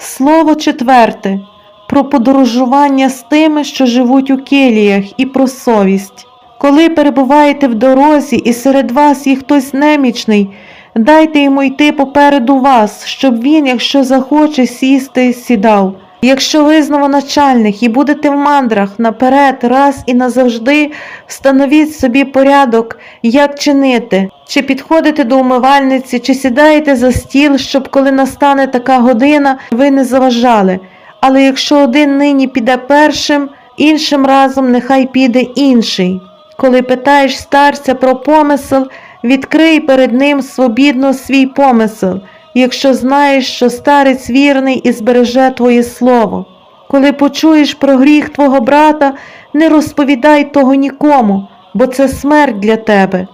Слово четверте про подорожування з тими, що живуть у келіях, і про совість. Коли перебуваєте в дорозі і серед вас є хтось немічний, дайте йому йти попереду вас, щоб він, якщо захоче сісти, сідав. Якщо ви знову начальник і будете в мандрах наперед, раз і назавжди, встановіть собі порядок, як чинити, чи підходите до умивальниці, чи сідаєте за стіл, щоб коли настане така година, ви не заважали. Але якщо один нині піде першим, іншим разом нехай піде інший. Коли питаєш старця про помисел, відкрий перед ним свобідно свій помисел, якщо знаєш, що старець вірний і збереже твоє слово. Коли почуєш про гріх твого брата, не розповідай того нікому, бо це смерть для тебе.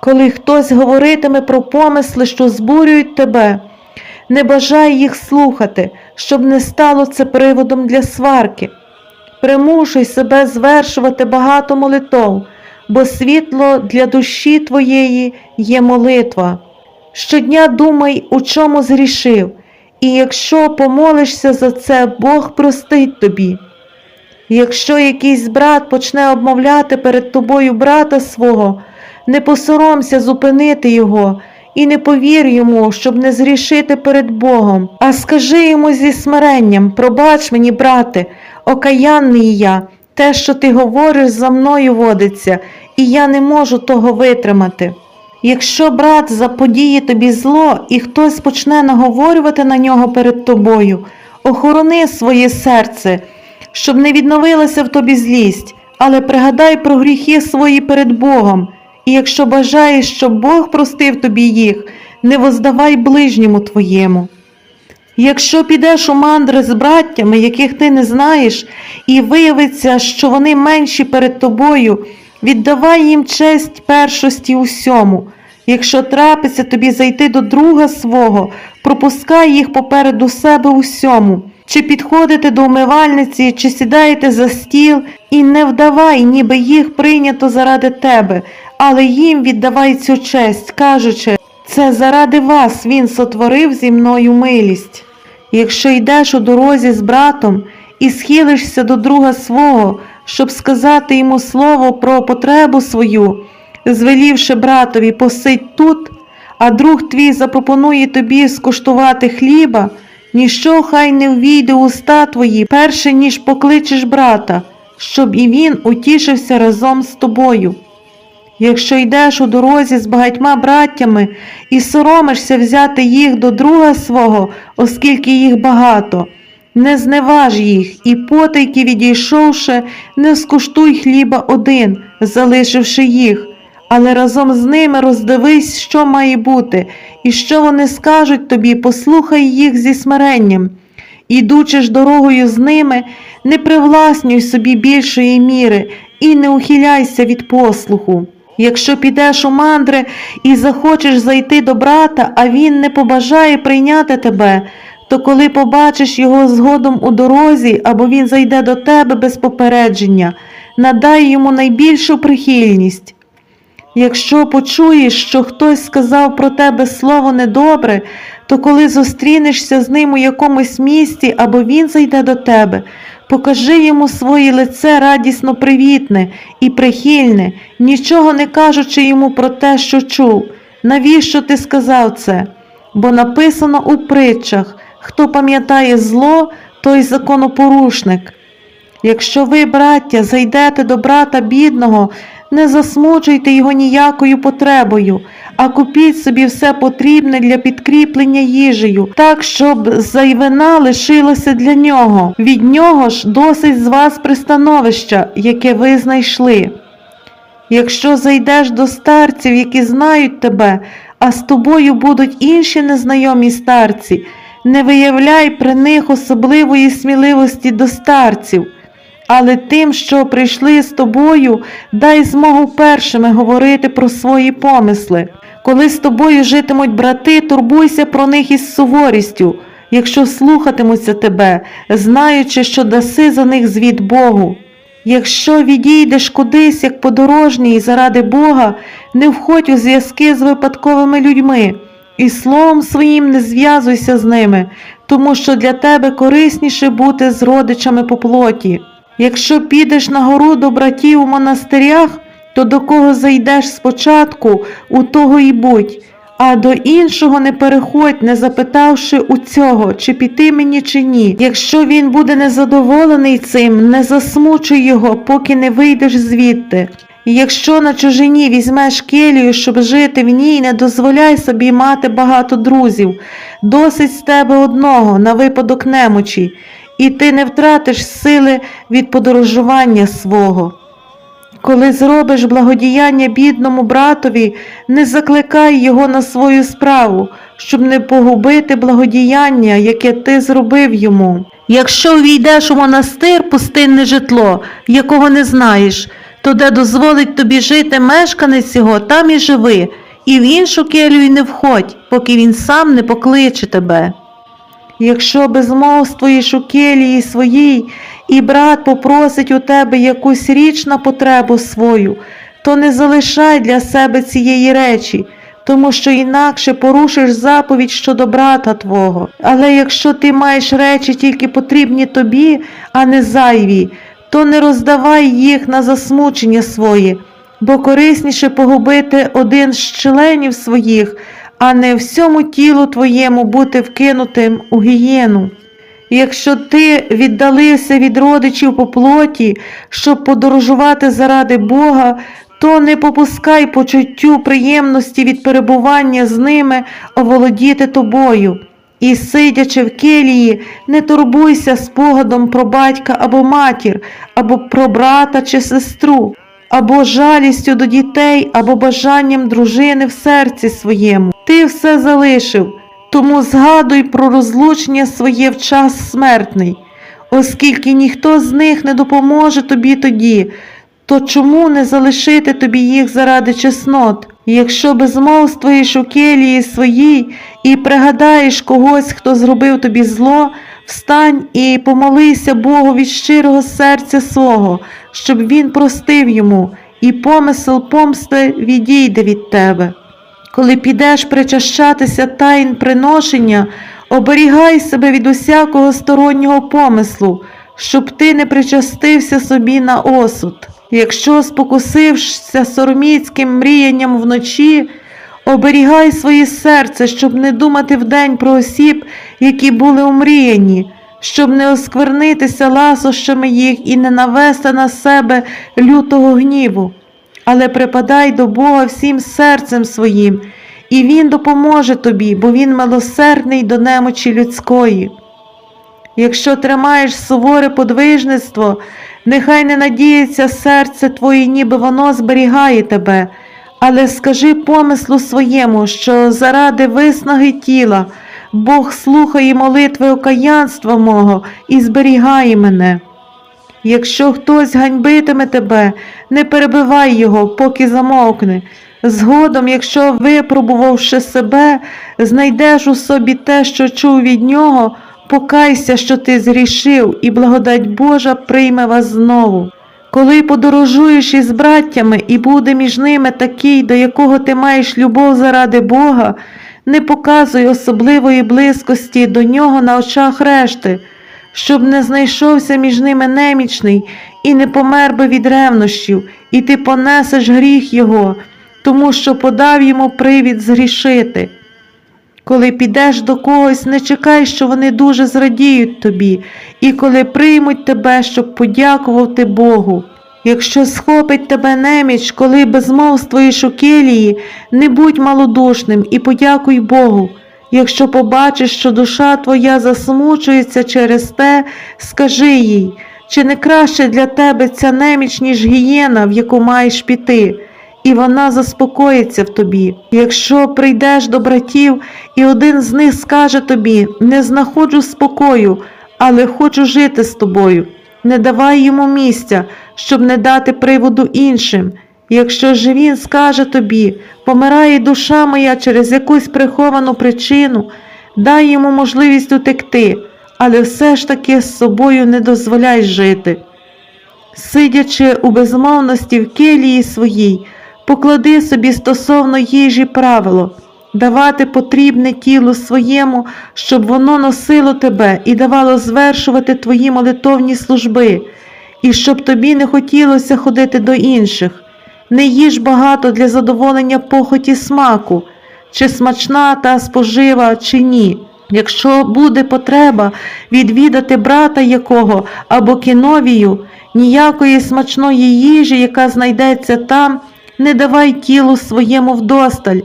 Коли хтось говоритиме про помисли, що збурюють тебе, не бажай їх слухати, щоб не стало це приводом для сварки. Примушуй себе звершувати багато молитов, бо світло для душі твоєї є молитва. Щодня думай, у чому згрішив, і якщо помолишся за це, Бог простить тобі. Якщо якийсь брат почне обмовляти перед тобою брата свого, не посоромся зупинити його і не повір йому, щоб не згрішити перед Богом, а скажи йому зі смиренням: пробач мені, брате, окаянний я, те, що ти говориш, за мною водиться, і я не можу того витримати. Якщо брат заподіє тобі зло, і хтось почне наговорювати на нього перед тобою, охорони своє серце, щоб не відновилася в тобі злість, але пригадай про гріхи свої перед Богом, і якщо бажаєш, щоб Бог простив тобі їх, не воздавай ближньому твоєму. Якщо підеш у мандри з браттями, яких ти не знаєш, і виявиться, що вони менші перед тобою, віддавай їм честь першості усьому. Якщо трапиться тобі зайти до друга свого, пропускай їх попереду себе усьому. Чи підходите до умивальниці, чи сідаєте за стіл, і не вдавай, ніби їх прийнято заради тебе, але їм віддавай цю честь, кажучи, це заради вас він сотворив зі мною милість. Якщо йдеш у дорозі з братом і схилишся до друга свого, щоб сказати йому слово про потребу свою, звелівши братові посидь тут, а друг твій запропонує тобі скуштувати хліба, ніщо хай не ввійде уста твої, перше ніж покличеш брата, щоб і він утішився разом з тобою. Якщо йдеш у дорозі з багатьма браттями і соромишся взяти їх до друга свого, оскільки їх багато, не зневаж їх, і потайки відійшовши, не скуштуй хліба один, залишивши їх, але разом з ними роздивись, що має бути, і що вони скажуть тобі, послухай їх зі смиренням. Ідучи ж дорогою з ними, не привласнюй собі більшої міри і не ухиляйся від послуху. Якщо підеш у мандри і захочеш зайти до брата, а він не побажає прийняти тебе, то коли побачиш його згодом у дорозі, або він зайде до тебе без попередження, надай йому найбільшу прихильність. Якщо почуєш, що хтось сказав про тебе слово недобре, то коли зустрінешся з ним у якомусь місті або він зайде до тебе, покажи йому своє лице радісно привітне і прихильне, нічого не кажучи йому про те, що чув. Навіщо ти сказав це? Бо написано у притчах хто пам'ятає зло, той законопорушник. Якщо ви, браття, зайдете до брата бідного, не засмучуйте його ніякою потребою, а купіть собі все потрібне для підкріплення їжею, так, щоб зайвина лишилася для нього. Від нього ж досить з вас пристановища, яке ви знайшли. Якщо зайдеш до старців, які знають тебе, а з тобою будуть інші незнайомі старці, не виявляй при них особливої сміливості до старців, але тим, що прийшли з тобою, дай змогу першими говорити про свої помисли. Коли з тобою житимуть брати, турбуйся про них із суворістю, якщо слухатимуться тебе, знаючи, що даси за них звіт Богу. Якщо відійдеш кудись, як подорожній заради Бога, не входь у зв'язки з випадковими людьми, і словом своїм не зв'язуйся з ними, тому що для тебе корисніше бути з родичами по плоті. Якщо підеш на гору до братів у монастирях, то до кого зайдеш спочатку, у того й будь, а до іншого не переходь, не запитавши у цього, чи піти мені, чи ні. Якщо він буде незадоволений цим, не засмучуй його, поки не вийдеш звідти. Якщо на чужині візьмеш келію, щоб жити в ній, не дозволяй собі мати багато друзів, досить з тебе одного на випадок немочі, і ти не втратиш сили від подорожування свого. Коли зробиш благодіяння бідному братові, не закликай його на свою справу, щоб не погубити благодіяння, яке ти зробив йому. Якщо війдеш у монастир пустинне житло, якого не знаєш, то де дозволить тобі жити мешканець його, там і живи, і в іншу келію не входь, поки він сам не покличе тебе. Якщо безмовствуєш у келії своїй, і брат попросить у тебе якусь річ на потребу свою, то не залишай для себе цієї речі, тому що інакше порушиш заповідь щодо брата твого. Але якщо ти маєш речі тільки потрібні тобі, а не зайві, то не роздавай їх на засмучення своє, бо корисніше погубити один з членів своїх, а не всьому тілу твоєму бути вкинутим у гієну. Якщо ти віддалився від родичів по плоті, щоб подорожувати заради Бога, то не попускай почуттю приємності від перебування з ними оволодіти тобою. І, сидячи в келії, не турбуйся спогадом про батька або матір, або про брата чи сестру, або жалістю до дітей, або бажанням дружини в серці своєму. Ти все залишив, тому згадуй про розлучення своє в час смертний, оскільки ніхто з них не допоможе тобі тоді, то чому не залишити тобі їх заради чеснот? Якщо безмовствуєш у келії своїй і пригадаєш когось, хто зробив тобі зло, встань і помолися Богу від щирого серця свого, щоб він простив йому, і помисел помсти відійде від тебе. Коли підеш причащатися тайн приношення, оберігай себе від усякого стороннього помислу, щоб ти не причастився собі на осуд. Якщо спокусившся сороміцьким мріянням вночі, оберігай своє серце, щоб не думати вдень про осіб, які були умріяні, щоб не осквернитися ласощами їх і не навести на себе лютого гніву але припадай до Бога всім серцем своїм, і Він допоможе тобі, бо Він милосердний до немочі людської. Якщо тримаєш суворе подвижництво, нехай не надіється серце твоє, ніби воно зберігає тебе, але скажи помислу своєму, що заради виснаги тіла Бог слухає молитви окаянства мого і зберігає мене. Якщо хтось ганьбитиме тебе, не перебивай його, поки замовкне. Згодом, якщо, випробувавши себе, знайдеш у собі те, що чув від нього, покайся, що ти зрішив, і благодать Божа прийме вас знову. Коли подорожуєш із браттями, і буде між ними такий, до якого ти маєш любов заради Бога, не показуй особливої близькості до нього на очах решти щоб не знайшовся між ними немічний і не помер би від ревнощів, і ти понесеш гріх його, тому що подав йому привід згрішити. Коли підеш до когось, не чекай, що вони дуже зрадіють тобі, і коли приймуть тебе, щоб подякувати Богу. Якщо схопить тебе неміч, коли безмовствуєш у келії, не будь малодушним і подякуй Богу. Якщо побачиш, що душа твоя засмучується через те, скажи їй, чи не краще для тебе ця неміч, ніж гієна, в яку маєш піти, і вона заспокоїться в тобі. Якщо прийдеш до братів, і один з них скаже тобі не знаходжу спокою, але хочу жити з тобою, не давай йому місця, щоб не дати приводу іншим. Якщо ж він скаже тобі, помирає душа моя через якусь приховану причину, дай йому можливість утекти, але все ж таки з собою не дозволяй жити. Сидячи у безмовності в келії своїй, поклади собі стосовно їжі правило, давати потрібне тілу своєму, щоб воно носило тебе і давало звершувати твої молитовні служби, і щоб тобі не хотілося ходити до інших. Не їж багато для задоволення похоті смаку, чи смачна та спожива, чи ні. Якщо буде потреба відвідати брата якого або кіновію, ніякої смачної їжі, яка знайдеться там, не давай тілу своєму вдосталь,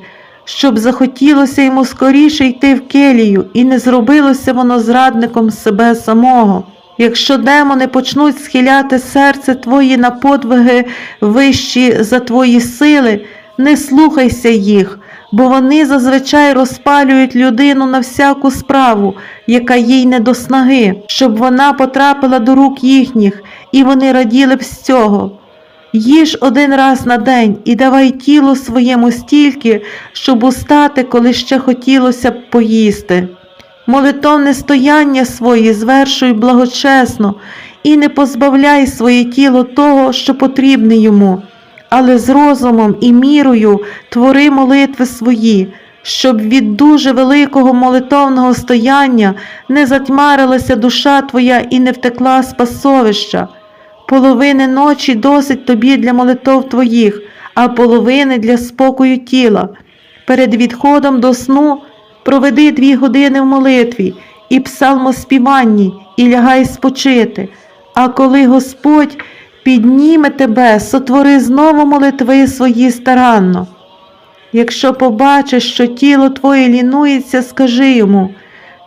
щоб захотілося йому скоріше йти в келію, і не зробилося воно зрадником себе самого. Якщо демони почнуть схиляти серце твоє на подвиги вищі за твої сили, не слухайся їх, бо вони зазвичай розпалюють людину на всяку справу, яка їй не до снаги, щоб вона потрапила до рук їхніх, і вони раділи б з цього. Їж один раз на день і давай тілу своєму стільки, щоб устати, коли ще хотілося б поїсти. Молитовне стояння своє звершуй благочесно і не позбавляй своє тіло того, що потрібне йому, але з розумом і мірою твори молитви свої, щоб від дуже великого молитовного стояння не затьмарилася душа твоя і не втекла з пасовища. Половини ночі досить тобі для молитов твоїх, а половини для спокою тіла. Перед відходом до сну проведи дві години в молитві і псалмоспіванні, і лягай спочити. А коли Господь підніме тебе, сотвори знову молитви свої старанно. Якщо побачиш, що тіло твоє лінується, скажи йому,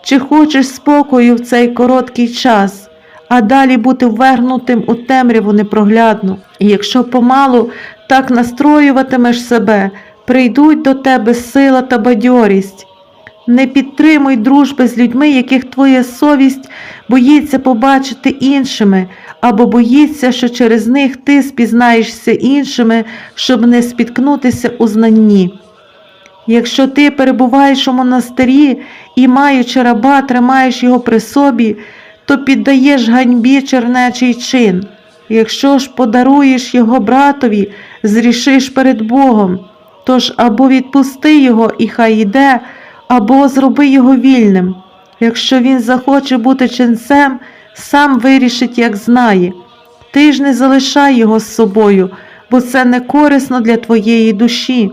чи хочеш спокою в цей короткий час, а далі бути ввергнутим у темряву непроглядну. І якщо помалу так настроюватимеш себе, прийдуть до тебе сила та бадьорість. Не підтримуй дружби з людьми, яких твоя совість боїться побачити іншими, або боїться, що через них ти спізнаєшся іншими, щоб не спіткнутися у знанні. Якщо ти перебуваєш у монастирі і, маючи раба, тримаєш його при собі, то піддаєш ганьбі чернечий чин. Якщо ж подаруєш його братові, зрішиш перед Богом, тож або відпусти його і хай іде, або зроби його вільним. Якщо він захоче бути ченцем, сам вирішить, як знає. Ти ж не залишай його з собою, бо це не корисно для твоєї душі.